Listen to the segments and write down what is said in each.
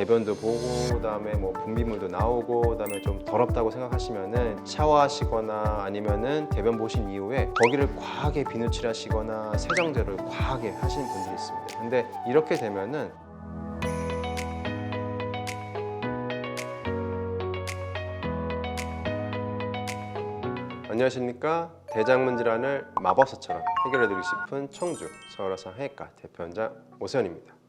대변도 보고 그다음에 뭐 분비물도 나오고 그다음에 좀 더럽다고 생각하시면은 샤워하시거나 아니면은 대변 보신 이후에 거기를 과하게 비누칠하시거나 세정제를 과하게 하시는 분들이 있습니다. 근데 이렇게 되면은 안녕하십니까 대장문 질환을 마법사처럼 해결해드리고 싶은 청주 서울아산 해외과 대표원장 오세현입니다.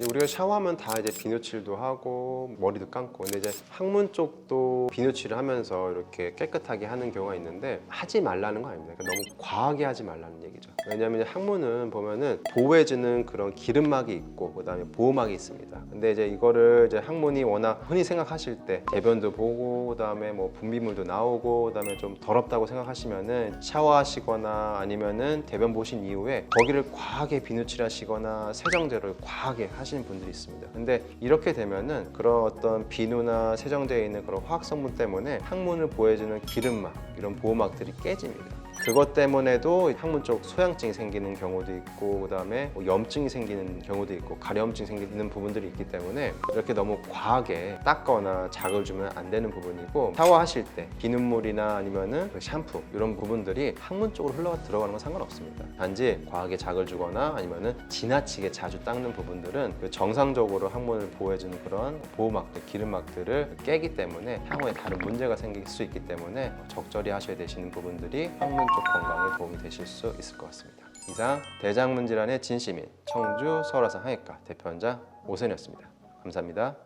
우리가 샤워하면 다 이제 비누칠도 하고 머리도 감고 근데 이제 항문 쪽도 비누칠을 하면서 이렇게 깨끗하게 하는 경우가 있는데 하지 말라는 거 아닙니다. 그러니까 너무 과하게 하지 말라는 얘기죠. 왜냐하면 항문은 보면은 보호해주는 그런 기름막이 있고 그다음에 보호막이 있습니다. 근데 이제 이거를 이제 항문이 워낙 흔히 생각하실 때 대변도 보고 그다음에 뭐 분비물도 나오고 그다음에 좀 더럽다고 생각하시면은 샤워하시거나 아니면은 대변 보신 이후에 거기를 과하게 비누칠하시거나 세정제를 과하게 하시 는 분들이 있습니다. 근데 이렇게 되면은 그런 어떤 비누나 세정제에 있는 그런 화학 성분 때문에 항문을 보호해주는 기름막 이런 보호막들이 깨집니다. 그것 때문에도 항문 쪽 소양증이 생기는 경우도 있고 그다음에 뭐 염증이 생기는 경우도 있고 가려움증이 생기는 부분들이 있기 때문에 이렇게 너무 과하게 닦거나 자극을 주면 안 되는 부분이고 샤워하실 때 비눗물이나 아니면은 그 샴푸 이런 부분들이 항문 쪽으로 흘러 들어가는 건 상관없습니다. 단지 과하게 자극을 주거나 아니면은 지나치게 자주 닦는 부분들은 그 정상적으로 항문을 보호해주는 그런 보호막들, 기름막들을 깨기 때문에 향후에 다른 문제가 생길 수 있기 때문에 적절히 하셔야 되시는 부분들이 항문 쪽 건강에 도움이 되실 수 있을 것 같습니다. 이상 대장문 질환의 진심인 청주 서울아산 항해과 대표원장 오선이었습니다. 감사합니다.